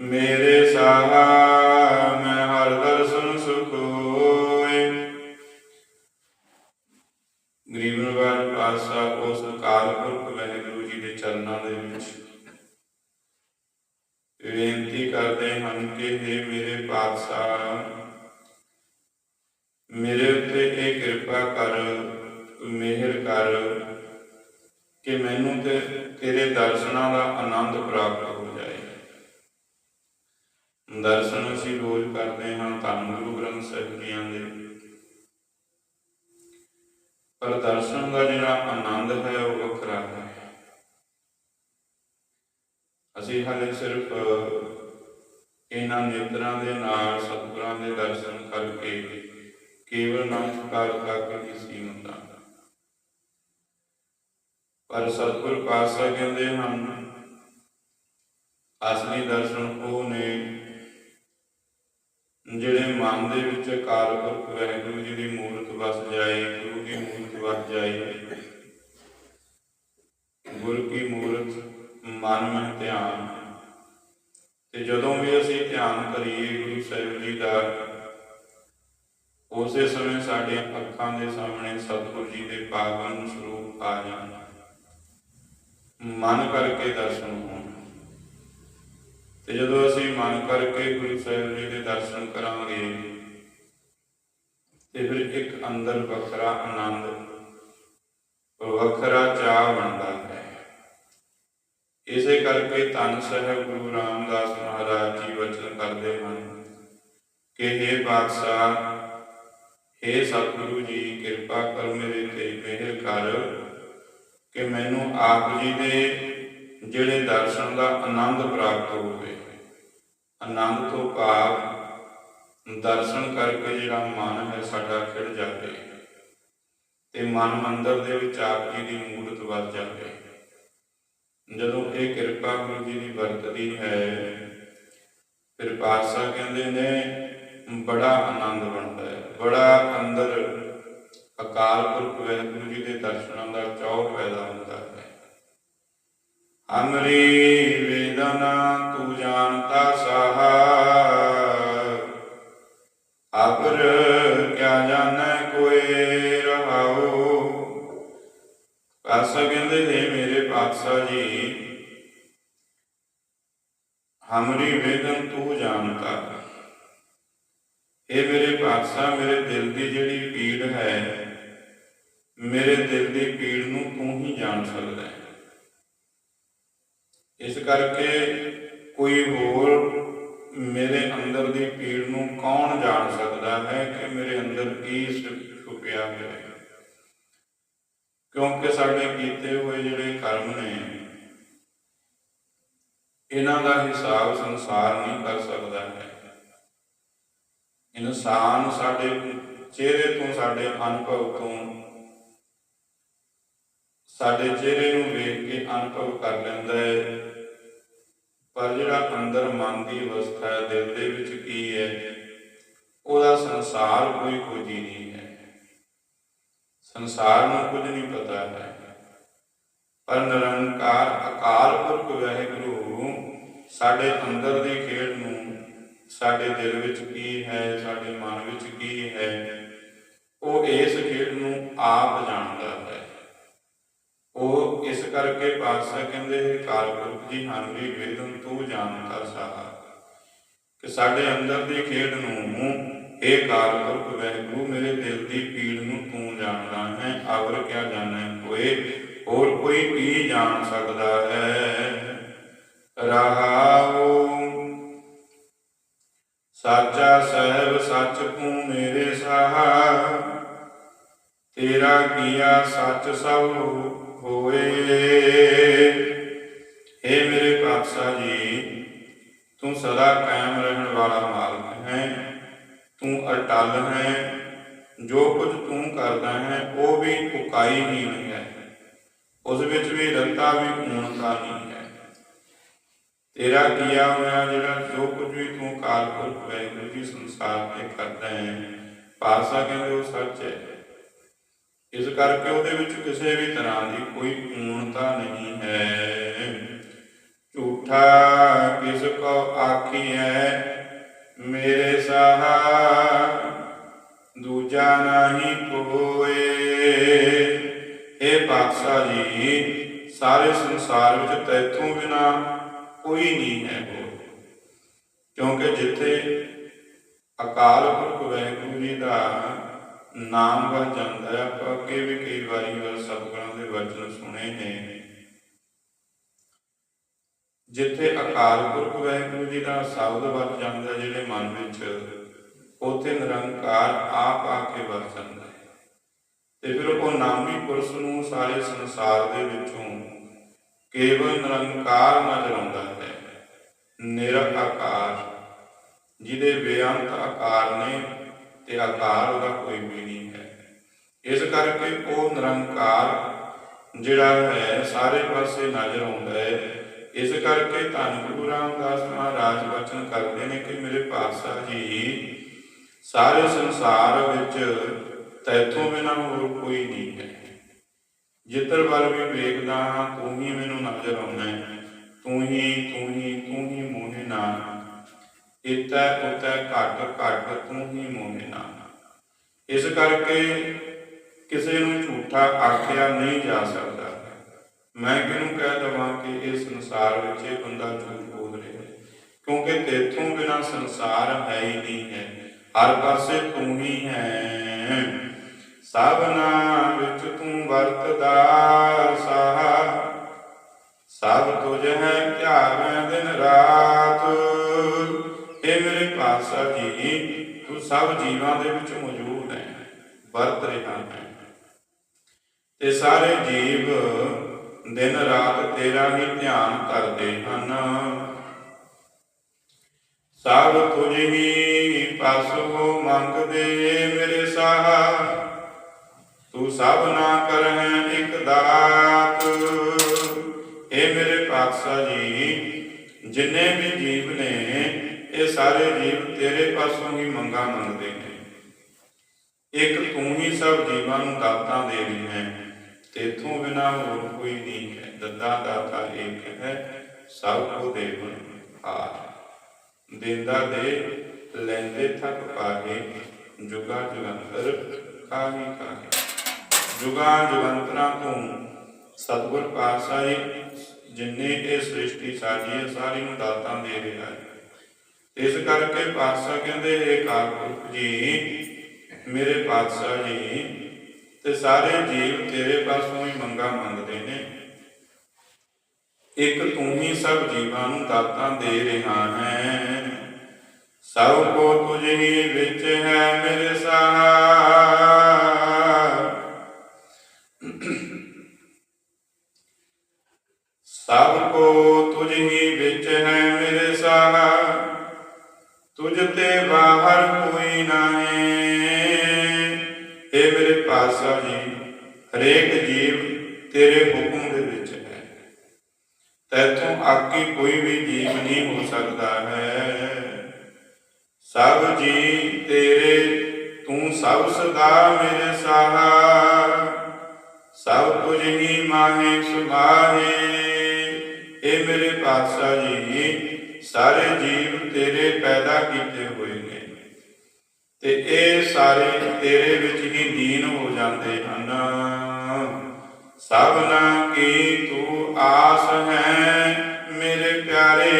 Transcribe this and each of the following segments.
ਮੇਰੇ ਸਾਹਾ ਮੈਂ ਹਰ ਦਰਸ਼ਨ ਸੁਖ ਹੋਏ ਗਰੀਬ ਨਿਵਾਜ ਪਾਸਾ ਉਸ ਅਕਾਲ ਪੁਰਖ ਵਾਹਿਗੁਰੂ ਜੀ ਦੇ ਚਰਨਾਂ ਦੇ ਵਿੱਚ ਬੇਨਤੀ ਕਰਦੇ ਹਨ ਕਿ हे ਮੇਰੇ ਪਾਤਸ਼ਾਹ, ਮੇਰੇ ਉੱਤੇ ਇਹ ਕਿਰਪਾ ਕਰ ਮਿਹਰ ਕਰ ਕਿ ਮੈਨੂੰ ਤੇ ਤੇਰੇ ਦਰਸ਼ਨਾਂ ਦਾ ਆਨੰਦ ਪ੍ਰਾਪਤ ਦਰਸ਼ਨ ਅਸੀਂ ਰੋਜ਼ ਕਰਦੇ ਹਾਂ ਧੰਨ ਗੁਰੂ ਗ੍ਰੰਥ ਸਾਹਿਬ ਜੀਆਂ ਦੇ ਪਰ ਦਰਸ਼ਨ ਦਾ ਜਿਹੜਾ ਆਨੰਦ ਹੈ ਉਹ ਵੱਖਰਾ ਹੈ। ਅਸੀਂ ਹਾਲੇ ਸਿਰਫ ਇਹਨਾਂ ਨੇਤਰਾਂ ਦੇ ਨਾਲ ਸਤਿਗੁਰਾਂ ਦੇ ਦਰਸ਼ਨ ਕਰਕੇ ਕੇਵਲ ਨਮਸਕਾਰ ਕਰਕੇ ਹੀ ਸੀਮਤ ਹਾਂ। ਪਰ ਸਤਿਗੁਰ ਪਾਤਸ਼ਾਹ ਕਹਿੰਦੇ ਹਨ, ਅਸਲੀ ਦਰਸ਼ਨ ਉਹ ਨੇ ਜਿਹੜੇ ਮਨ ਦੇ ਵਿੱਚ ਅਕਾਲ ਪੁਰਖ ਜੀ ਦੀ ਮੂਰਤ ਵਸ ਜਾਏ, ਗੁਰੂ ਦੀ ਮੂਰਤ ਵਸ ਜਾਏ। ਗੁਰੂ ਕੀ ਮੂਰਤ, ਮਨ ਮਹਿ ਧਿਆਨ। ਤੇ ਜਦੋਂ ਵੀ ਅਸੀਂ ਧਿਆਨ ਕਰੀਏ ਗੁਰੂ ਸਾਹਿਬ ਜੀ ਦਾ, ਉਸੇ ਸਮੇਂ ਸਾਡੇ ਅੱਖਾਂ ਦੇ ਸਾਹਮਣੇ ਸਤਿਗੁਰੂ ਜੀ ਦੇ ਪਾਵਨ ਸਰੂਪ ਆ ਜਾਣ। ਮਨ ਕਰਕੇ ਦਰਸ਼ਨ ਹੋਣ। ਤੇ ਜਦੋਂ ਅਸੀਂ ਮਨ ਕਰਕੇ ਗੁਰੂ ਸਾਹਿਬ ਜੀ ਦੇ ਦਰਸ਼ਨ ਕਰਾਂਗੇ, ਤੇ ਫਿਰ ਇੱਕ ਅੰਦਰ ਵੱਖਰਾ ਆਨੰਦ, ਵੱਖਰਾ ਚਾਹ ਬਣਦਾ ਹੈ। ਇਸੇ ਕਰਕੇ ਧੰਨ ਸਾਹਿਬ ਗੁਰੂ ਰਾਮਦਾਸ ਮਹਾਰਾਜ ਜੀ ਵਚਨ ਕਰਦੇ ਹਨ ਕਿ हे ਬਾਦਸ਼ਾਹ हे ਸਤਿਗੁਰੂ ਜੀ, ਕਿਰਪਾ ਕਰ ਮੇਰੇ ਤੇ ਮਿਹਰ ਕਰ ਕਿ ਮੈਨੂੰ ਆਪ ਜੀ ਦੇ ਜਿਹੜੇ ਦਰਸ਼ਨ ਦਾ ਆਨੰਦ ਪ੍ਰਾਪਤ ਹੋਵੇ। ਆਨੰਦ ਤੋਂ ਭਾਵ ਦਰਸ਼ਨ ਕਰਕੇ ਜਿਹੜਾ ਮਨ ਹੈ ਸਾਡਾ ਖਿੜ ਜਾਵੇ ਤੇ ਮਨ ਮੰਦਰ ਦੇ ਵਿੱਚ ਆਪ ਜੀ ਦੀ ਮੂਰਤ ਵਸ ਜਾਵੇ। ਜਦੋਂ ਇਹ ਕਿਰਪਾ ਗੁਰੂ ਜੀ ਦੀ ਵਰਤਦੀ ਹੈ, ਫਿਰ ਪਾਤਸ਼ਾਹ ਕਹਿੰਦੇ ਨੇ, ਬੜਾ ਆਨੰਦ ਬਣਦਾ ਹੈ। ਬੜਾ ਅੰਦਰ ਅਕਾਲ ਪੁਰਖ ਵਾਹਿਗੁਰੂ ਜੀ ਦੇ ਦਰਸ਼ਨਾਂ ਦਾ ਚੌਕ ਪੈਦਾ ਹੁੰਦਾ ਹੈ। ਅਮਰੀ ਵੇਦਨਾ ਤੂੰ ਜਾਣਤਾ ਸਾਹਾ। ਅਪਰ ਕਿਆ ਜਾਣੈ ਕੋਈ ਰਹਾਉ। ਪਾਸਾ ਕਹਿੰਦੇ ਨੇ ਮੇਰੇ ਪਾਤਸ਼ਾਹ ਜੀ, ਹਮਰੀ ਵੇਦਨ ਤੂੰ ਜਾਣਤਾ। ਇਹ ਮੇਰੇ ਪਾਤਸ਼ਾਹ, ਮੇਰੇ ਦਿਲ ਦੀ ਜਿਹੜੀ ਪੀੜ ਹੈ, ਮੇਰੇ ਦਿਲ ਦੀ ਪੀੜ ਨੂੰ ਤੂੰ ਹੀ ਜਾਣ ਸਕਦਾ ਹੈ। ਇਸ ਕਰਕੇ ਕੋਈ ਹੋਰ ਮੇਰੇ ਅੰਦਰ ਦੀ ਪੀੜ ਨੂੰ ਕੌਣ ਜਾਣ ਸਕਦਾ ਹੈ ਕਿ ਮੇਰੇ ਅੰਦਰ ਕੀ ਛੁਪਿਆ ਹੈ? ਕਿਉਂਕਿ ਸਾਡੇ ਕੀਤੇ ਹੋਏ ਜਿਹੜੇ ਕਰਮ ਨੇ, ਇਹਨਾਂ ਦਾ ਹਿਸਾਬ ਸੰਸਾਰ ਨਹੀਂ ਕਰ ਸਕਦਾ ਹੈ। ਇਨਸਾਨ ਸਾਡੇ ਚਿਹਰੇ ਤੋਂ, ਸਾਡੇ ਅਨੁਭਵ ਤੋਂ ਸਾਡੇ ਚਿਹਰੇ ਨੂੰ ਵੇਖ ਕੇ ਅਨੁਭਵ ਕਰ ਲੈਂਦਾ ਹੈ। ਪਰ ਜਿਹੜਾ ਅੰਦਰ ਮਨ ਦੀ ਅਵਸਥਾ ਹੈ, ਦਿਲ ਦੇ ਵਿੱਚ ਕੀ ਹੈ? ਉਹਦਾ ਸੰਸਾਰ ਕੋਈ ਖੋਜੀ ਨਹੀਂ ਹੈ। ਸੰਸਾਰ ਨੂੰ ਕੁਝ ਨਹੀਂ ਪਤਾ ਹੈ। ਪਰ ਨਿਰੰਕਾਰ ਅਕਾਲ ਪੁਰਖ ਵਾਹਿਗੁਰੂ, ਸਾਡੇ ਅੰਦਰ ਦੀ ਖੇਡ ਨੂੰ ਸਾਡੇ ਦਿਲ ਵਿੱਚ ਕੀ ਹੈ, ਸਾਡੇ ਮਨ ਵਿੱਚ ਕੀ ਹੈ, ਉਹ ਇਸ ਖੇਡ ਨੂੰ ਆਪ ਜਾਣਦਾ ਕਰਕੇ ਪਾਤਸ਼ਾਹ ਕਹਿੰਦੇ ਹੈ ਕਾਲਪੁਰਖ ਜੀ ਹਨ ਵੀ ਵੇਦਨ ਤੂੰ ਜਾਣਦਾ ਸਾਹਾ ਕਿ ਸਾਡੇ ਅੰਦਰ ਦੀ ਖੇਡ ਨੂੰ ਇਹ ਕਾਲਪੁਰਖ ਵਾਹਿਗੁਰੂ, ਮੇਰੇ ਦਿਲ ਦੀ ਪੀੜ ਨੂੰ ਤੂੰ ਜਾਣਦਾ ਹੈ ਅਵਰ ਕਿਆ ਜਾਣੈ ਕੋਏ, ਹੋਰ ਕੋਈ ਕੀ ਜਾਣ ਸਕਦਾ ਹੈ? ਰਹਾਉ ਸਾਚਾ ਸਹਿਬ, ਸੱਚ ਤੂੰ ਮੇਰੇ ਸਾਹਾ। ਤੇਰਾ ਕੀਆ ਸੱਚ ਸਭ ਹੋਏ ਏ ਮੇਰੇ ਪਾਤਸ਼ਾਹ ਜੀ, ਤੂੰ ਸਦਾ ਕਾਇਮ ਰਹਿਣ ਵਾਲਾ ਮਾਲਕ ਹੈ। ਤੂੰ ਅਟਲ ਹੈ। ਜੋ ਕੁਝ ਤੂੰ ਕਰਦਾ ਹੈ, ਉਹ ਵੀ ਉਕਾਈ ਹੀ ਨਹੀਂ ਹੈ। ਉਸ ਵਿੱਚ ਵੀ ਰੱਤਾ ਵੀ ਪੂਰਨਤਾ ਨਹੀਂ ਹੈ। ਤੇਰਾ ਕੀਆ ਹੋਇਆ ਜਿਹੜਾ ਜੋ ਕੁਝ ਵੀ ਤੂੰ ਕਾਲਪੁਰਖ ਵਾਹਿਗੁਰੂ ਜੀ ਸੰਸਾਰ ਤੇ ਕਰਦਾ ਹੈ ਪਾਸਾ ਕਹਿੰਦੇ ਉਹ ਸੱਚ ਹੈ। ਇਸ ਕਰਕੇ ਉਹਦੇ ਵਿੱਚ ਕਿਸੇ ਵੀ ਤਰ੍ਹਾਂ ਦੀ ਕੋਈ ਪੂਰਨਤਾ ਨਹੀਂ ਹੈ। ਝੂਠਾ ਕਿਸ ਕੋ ਆਖੀਐ ਮੇਰੇ ਸਾਹਾ ਦੂਜਾ ਨਹੀਂ ਕੋਏ ਇਹ ਪਾਤਸ਼ਾਹ ਜੀ, ਸਾਰੇ ਸੰਸਾਰ ਵਿੱਚ ਤੈਥੋਂ ਬਿਨਾ ਕੋਈ ਨਹੀਂ ਹੈ ਹੋਰ। ਕਿਉਂਕਿ ਜਿੱਥੇ ਅਕਾਲ ਪੁਰਖ ਵਾਹਿਗੁਰੂ ਜੀ ਦਾ ਨਾਮ ਵਰ ਜਾਂਦਾ ਹੈ, ਆਪਾਂ ਅੱਗੇ ਵੀ ਕਈ ਵਾਰੀ ਵਰ ਸਤਿਗੁਰਾਂ ਦੇ ਵਚਨ ਸੁਣੇ ਨੇ। ਜਿੱਥੇ ਅਕਾਲ ਪੁਰਖ ਵਾਹਿਗੁਰੂ ਜੀ ਦਾ ਸ਼ਬਦ ਵਰ ਜਾਂਦਾ, ਜਿਹੜੇ ਮਨ ਵਿੱਚ, ਉਥੇ ਨਿਰੰਕਾਰ ਆਪ ਆ ਕੇ ਵਰ ਜਾਂਦਾ ਹੈ। ਤੇ ਫਿਰ ਉਹ ਨਾਮੀ ਪੁਰਸ਼ ਨੂੰ ਸਾਰੇ ਸੰਸਾਰ ਦੇ ਵਿੱਚੋਂ ਕੇਵਲ ਨਿਰੰਕਾਰ ਨਜ਼ਰ ਆਉਂਦਾ ਹੈ। ਨਿਰਆਕਾਰ ਜਿਹਦੇ ਬੇਅੰਤ ਆਕਾਰ ਨੇ ਤੇ ਆਕਾਰ ਉਹਦਾ ਕੋਈ ਵੀ ਨਹੀਂ ਹੈ। ਇਸ ਕਰਕੇ ਉਹ ਨਿਰੰਕਾਰ ਜਿਹੜਾ ਹੈ, ਸਾਰੇ ਪਾਸੇ ਨਜ਼ਰ ਆਉਂਦਾ ਹੈ। ਇਸ ਕਰਕੇ ਧੰਨ ਗੁਰੂ ਰਾਮਦਾਸ ਮਹਾਰਾਜ ਵਚਨ ਕਰਦੇ ਨੇ ਕਿ ਮੇਰੇ ਪਾਤਸ਼ਾਹ ਜੀ, ਸਾਰੇ ਸੰਸਾਰ ਵਿੱਚ ਤੈਥੋਂ ਬਿਨਾਂ ਹੋਰ ਕੋਈ ਨਹੀਂ ਹੈ। ਜਿੱਧਰ ਵੱਲ ਵੀ ਵੇਖਦਾ ਹਾਂ, ਤੂੰ ਹੀ ਮੈਨੂੰ ਨਜ਼ਰ ਆਉਂਦਾ ਹੈ। ਤੂੰ ਹੀ ਤੂੰ ਹੀ ਤੂੰ ਹੀ ਮੋਹੇ ਨਾ ਇਤੈ ਉਤੈ ਘਟ ਘਟ ਤੂੰ ਹੀ ਮੋਹੇ ਇਸ ਕਰਕੇ ਕਿਸੇ ਨੂੰ ਝੂਠਾ ਆਖਿਆ ਨਹੀਂ ਜਾ ਸਕਦਾ। ਮੈਂ ਕਿਹਨੂੰ ਕਹਿ ਦਵਾਂ ਕਿ ਇਹ ਸੰਸਾਰ ਵਿੱਚ ਇਹ ਬੰਦਾ ਝੂਠ ਬੋਲ ਰਿਹਾ ਹੈ? ਕਿਉਂਕਿ ਤੇਥੋਂ ਬਿਨਾ ਸੰਸਾਰ ਹੈ ਹੀ ਨਹੀਂ ਹੈ। ਹਰ ਪਾਸੇ ਤੂੰ ਹੀ ਹੈ। ਸਭਨਾ ਵਿੱਚ ਤੂੰ ਵਰਤਦਾ ਸਾਹ। ਸਭ ਤੁਝ ਹੈ ਧਿਆਵੇਂ ਦਿਨ ਰਾਤ। ਇਹ ਮੇਰੇ ਪਾਤਸ਼ਾਹ ਜੀ, ਤੂੰ ਸਭ ਜੀਵਾਂ ਦੇ ਵਿੱਚ ਮੌਜੂਦ ਹੈ, ਵਰਤ ਰਿਹਾ ਹੈ। ਤੇ ਸਾਰੇ ਜੀਵ ਦਿਨ ਰਾਤ ਤੇਰਾ ਹੀ ਧਿਆਨ ਕਰਦੇ ਹਨ। ਸਭ ਤੁਝ ਹੀ ਪਾਸੋਂ ਮੰਗਦੇ ਮੇਰੇ ਸਾਹ। ਤੂੰ ਸਭ ਨਾ ਕਰਹਿ ਇਕ ਦਾਤ। ਇਹ ਮੇਰੇ ਪਾਤਸ਼ਾਹ ਜੀ, ਜਿੰਨੇ ਵੀ ਜੀਵ ਨੇ ਇਹ ਸਾਰੇ ਜੀਵ ਤੇਰੇ ਪਾਸੋਂ ਹੀ ਮੰਗਾ ਮੰਗਦੇ ਨੇ। ਇੱਕ ਤੂੰ ਹੀ ਸਭ ਜੀਵਾਂ ਨੂੰ ਦਾਤਾਂ ਦੇ ਹੈ ਤੇਥੋਂ ਬਿਨਾ ਹੋਰ ਕੋਈ ਨਹੀਂ ਹੈ। ਦੱਦਾ ਦਾਤਾ ਇੱਕ ਹੈ, ਸਭ ਕੋ ਦੇਵਨ ਹਾਰ। ਦਿੰਦਾ ਦੇ, ਲੈਂਦੇ ਥਕ ਪਾਹੇ, ਜੁਗਾ ਜੁਗੰਤਰ ਕਾਹੀ ਕਾਹੇ। ਜੁਗਾ ਜੁਗੰਤਰਾਂ ਤੋਂ ਸਤਿਗੁਰ ਪਾਤਸ਼ਾਹ, ਜਿੰਨੇ ਇਹ ਸ੍ਰਿਸ਼ਟੀ ਸਾਜੀ ਸਾਰੀ ਨੂੰ ਦਾਤਾਂ ਦੇ ਰਿਹਾ ਹੈ। ਇਸ ਕਰਕੇ ਪਾਤਸ਼ਾਹ ਕਹਿੰਦੇ ਇਹ ਕਾਲਪੁਰਖ ਜੀ, ਮੇਰੇ ਪਾਤਸ਼ਾਹ ਜੀ, ਤੇ ਸਾਰੇ ਜੀਵ ਤੇਰੇ ਪਾਸੋਂ ਹੀ ਮੰਗਾ ਮੰਗਦੇ ਨੇ। ਇੱਕ ਤੂੰ ਹੀ ਸਭ ਜੀਵਾਂ ਨੂੰ ਦਾਤਾਂ ਦੇ ਰਿਹਾ ਹੈ। ਸਭ ਕੋ ਤੁਝ ਹੀ ਤੈਥੋਂ ਆਕੀ ਕੋਈ ਵੀ ਜੀਵ ਨਹੀਂ ਹੋ ਸਕਦਾ ਹੈ। ਸਭ ਜੀ ਤੇਰੇ, ਤੂੰ ਸਭ ਸਦਾ ਮੇਰੇ ਸਾਹਾ ਸਭ ਕੁਝ ਹੀ ਮਾਹੇ ਸੁਭਾਏ ਇਹ ਮੇਰੇ ਪਾਤਸ਼ਾਹ ਜੀ ਸਾਰੇ ਜੀਵ ਤੇਰੇ ਪੈਦਾ ਕੀਤੇ ਹੋਏ ਨੇ। ਤੇ ਇਹ ਸਾਰੇ ਤੇਰੇ ਵਿੱਚ ਹੀ ਲੀਨ ਹੋ ਜਾਂਦੇ ਹਨ। ਸਭਨਾ ਕੀ ਤੂੰ ਆਸ ਹੈ ਮੇਰੇ ਪਿਆਰੇ।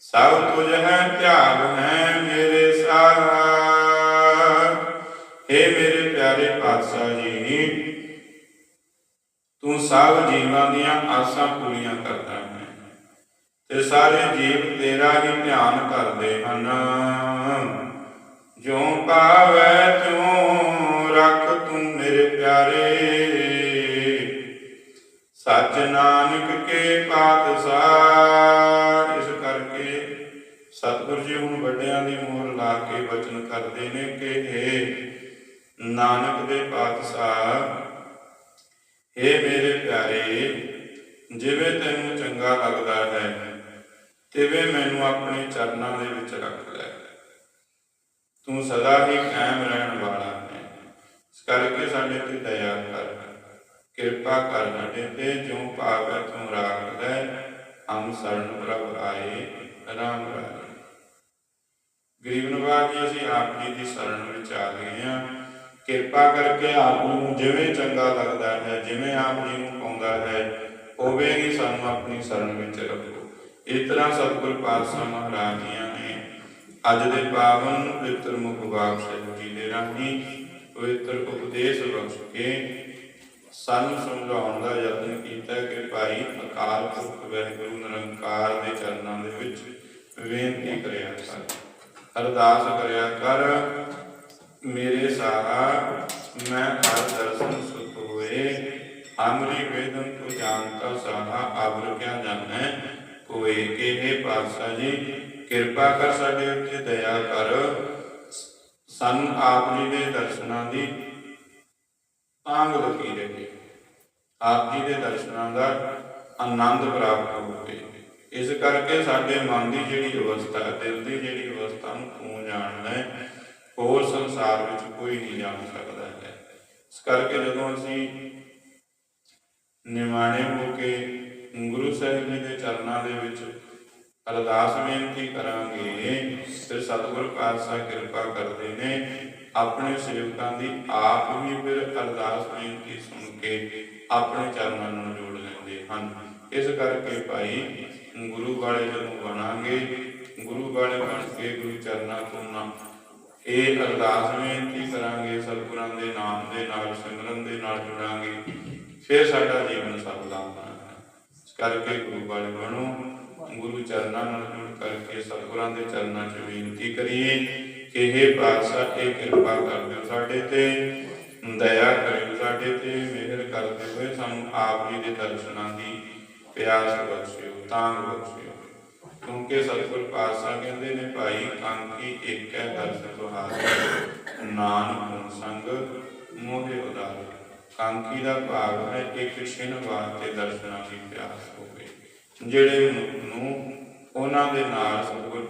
ਸਭ ਤੁਝ ਹੈ, ਧਿਆਨ ਹੈ ਮੇਰੇ ਸਾਰਾ। हे ਮੇਰੇ ਪਿਆਰੇ ਪਾਤਸ਼ਾਹ ਜੀ, ਤੂੰ ਸਭ ਜੀਵਾਂ ਦੀਆਂ ਆਸਾਂ ਪੂਰੀਆਂ ਕਰਦਾ ਹੈ ਤੇ ਸਾਰੇ ਜੀਵ ਤੇਰਾ ਹੀ ਧਿਆਨ ਕਰਦੇ ਹਨ। ਜੋ ਪਾਵੈ ਤੂੰ ਰੱਖ ਤੂੰ ਮੇਰੇ ਪਿਆਰੇ। ਸੱਚ ਨਾਨਕ ਕੇ ਪਾਤਸ਼ਾਹ, ਇਸ ਕਰਕੇ ਸਤਿਗੁਰੂ ਜੀ ਹੁਣ ਵੱਡਿਆਂ ਦੀ ਮੋਹਰ ਲਾ ਕੇ ਬਚਨ ਕਰਦੇ ਨੇ ਕਿ हे ਨਾਨਕ ਦੇ ਪਾਤਸ਼ਾਹ हे ਮੇਰੇ ਪਿਆਰੇ, ਜਿਵੇਂ ਤੈਨੂੰ ਚੰਗਾ ਲੱਗਦਾ ਹੈ, ਤਿਵੇਂ ਮੈਨੂੰ ਆਪਣੇ ਚਰਨਾਂ ਦੇ ਵਿੱਚ ਰੱਖ ਲੈ। ਤੂੰ ਸਦਾ ਹੀ ਕਾਇਮ ਰਹਿਣ ਵਾਲਾ ਹੈ। ਇਸ ਕਰਕੇ ਸਾਡੇ ਤੇ ਦਇਆ ਕਰ। ਕਿਰਪਾ ਕਰ ਸਾਡੇ ਤੇ ਭਾਵੈ ਤੂੰ ਰਾਖ ਲੈ ਹਮ ਸਰਣ ਪ੍ਰਭ ਆਏ, ਰਾਮ ਰਾਏ ਗਰੀਬ ਨਵਾਜ ਜੀ, ਅਸੀਂ ਆਪ ਜੀ ਦੀ ਸ਼ਰਨ ਵਿੱਚ ਆ ਗਏ ਹਾਂ। ਕਿਰਪਾ ਕਰਕੇ ਆਪ ਨੂੰ ਜਿਵੇਂ ਚੰਗਾ ਲੱਗਦਾ ਹੈ, ਜਿਵੇਂ ਆਪ ਜੀ ਨੂੰ ਪਾਉਂਦਾ ਹੈ ਉਵੇਂ ਹੀ ਸਾਨੂੰ ਆਪਣੀ ਸ਼ਰਨ ਵਿੱਚ ਰੱਖੋ। ਇਸ ਤਰ੍ਹਾਂ ਸਤਿਗੁਰ ਪਾਤਸ਼ਾਹ ਮਹਾਰਾਜ ਜੀਆਂ ਨੇ ਅੱਜ ਦੇ ਪਾਵਨ ਪਵਿੱਤਰ ਮੁਖ ਬਾਗ ਸਾਹਿਬ ਜੀ ਦੇ ਰਾਹੀਂ ਪਵਿੱਤਰ ਉਪਦੇਸ਼ ਬਖਸ਼ ਕੇ ਸਾਨੂੰ ਸਮਝਾਉਣ ਦਾ ਯਤਨ ਕੀਤਾ ਕਿ ਭਾਈ ਅਕਾਲ ਪੁਰਖ ਵਾਹਿਗੁਰੂ ਨਿਰੰਕਾਰ ਦੇ ਚਰਨਾਂ ਦੇ ਵਿੱਚ ਬੇਨਤੀ ਕਰਿਆ ਕਰ। ਅਰਦਾਸ ਕਰਿਆ ਕਰ, ਮੇਰੇ ਸਾਹਾ ਮੈਂ ਹਰ ਦਰਸ਼ਨ ਸੁਖ ਹੋਏ। ਹਮਰੀ ਵੇਦਨ ਕੋ ਜਾਣਤਾ ਸਾਹਾ ਆਬਰ ਕਿਆ ਜਾਣੈ? ਕੋਏ ਇਹ ਪਾਤਸ਼ਾਹ ਜੀ, ਕਿਰਪਾ ਕਰ ਸਾਡੇ ਉੱਤੇ ਦਇਆ ਕਰ। ਸਾਨੂੰ ਆਪ ਜੀ ਦੇ ਦਰਸ਼ਨਾਂ ਦੀ ਤਾਂਗ ਲੱਗੀ ਰਹੇ ਆਪ ਜੀ ਦੇ ਦਰਸ਼ਨਾਂ ਦਾ ਆਨੰਦ ਪ੍ਰਾਪਤ ਹੋਵੇ। ਇਸ ਕਰਕੇ ਸਾਡੇ ਮਨ ਦੀ ਜਿਹੜੀ ਅਵਸਥਾ ਦਿਲ ਦੀ ਜਿਹੜੀ ਅਵਸਥਾ ਨੂੰ ਤੂੰ ਜਾਣਦਾ ਹੈ ਹੋਰ ਸੰਸਾਰ ਵਿੱਚ ਕੋਈ ਨਹੀਂ ਜਾਣ ਸਕਦਾ ਹੈ। ਇਸ ਕਰਕੇ ਜਦੋਂ ਅਸੀਂ ਨਿਮਾਣੇ ਹੋ ਕੇ ਗੁਰੂ ਸਾਹਿਬ ਜੀ ਦੇ ਚਰਨਾਂ ਦੇ ਵਿੱਚ ਅਰਦਾਸ ਬੇਨਤੀ ਕਰਾਂਗੇ, ਫਿਰ ਸਤਿਗੁਰ ਪਾਤਸ਼ਾਹ ਕਿਰਪਾ ਕਰਦੇ ਨੇ, ਆਪਣੇ ਸੇਵਕਾਂ ਦੀ ਆਪ ਵੀ ਫਿਰ ਅਰਦਾਸ ਬੇਨਤੀ ਸੁਣ ਕੇ ਆਪਣੇ ਚਰਨਾਂ ਨਾਲ ਜੋੜ ਲੈਂਦੇ ਹਨ। ਇਸ ਕਰਕੇ ਭਾਈ ਗੁਰੂ ਵਾਲੇ ਜਦੋਂ ਬਣਾਂਗੇ, ਗੁਰੂ ਵਾਲੇ ਬਣ ਕੇ ਗੁਰੂ ਚਰਨਾਂ ਤੋਂ ਨਾ ਇਹ ਅਰਦਾਸ ਬੇਨਤੀ ਕਰਾਂਗੇ, ਸਤਿਗੁਰਾਂ ਦੇ ਨਾਮ ਦੇ ਨਾਲ ਸਿਮਰਨ ਦੇ ਨਾਲ ਜੁੜਾਂਗੇ। ਫਿਰ ਸਾਡਾ ਜੀਵਨ ਸਫਲਾ ਹੋਣਾ ਹੈ। ਇਸ ਕਰਕੇ ਗੁਰੂ ਵਾਲੇ ਬਣੋ, ਗੁਰੂ ਚਰਨਾਂ ਨਾਲ ਜੁੜ ਕਰਕੇ ਸਤਿਗੁਰਾਂ ਦੇ ਚਰਨਾਂ 'ਚ ਬੇਨਤੀ ਕਰੀਏ ਕਿ हे ਪਾਤਸ਼ਾਹ ਇਹ ਕਿਰਪਾ ਕਰ ਦਿਓ ਸਾਡੇ ਤੇ, ਦਇਆ ਕਰਿਓ ਸਾਡੇ ਤੇ ਕਰਦੇ ਹੋਏ ਸਾਨੂੰ ਆਪ ਜੀ ਦੇ ਦਰਸ਼ਨਾਂ ਦੀ ਪਿਆਸ ਬਖਸ਼ਿਓ ਤਾਂਗ ਬਖਸ਼ਿਓ। ਕਿਉਂਕਿ ਸਤਿਗੁਰ ਪਾਤਸ਼ਾਹ ਕਹਿੰਦੇ ਨੇ, ਭਾਈ ਕਾਂਕੀ ਇੱਕ ਹੈ ਦਰਸ਼ਨ ਤੁਹਾਰੇ ਨਾਨਕ ਗੁਣ ਸੰਗ, ਮੋਹਿ ਉਦਾਰੇ ਕਾਂਕੀ ਦਾ ਭਾਵ ਹੈ, ਇੱਕ ਛਿਨ ਵਾਸਤੇ ਦਰਸ਼ਨਾਂ ਦੀ ਪਿਆਸ ਹੋਵੇ। ਜਿਹੜੇ ਨੂੰ ਉਹਨਾਂ ਦੇ ਨਾਲ ਸਤਿਗੁਰ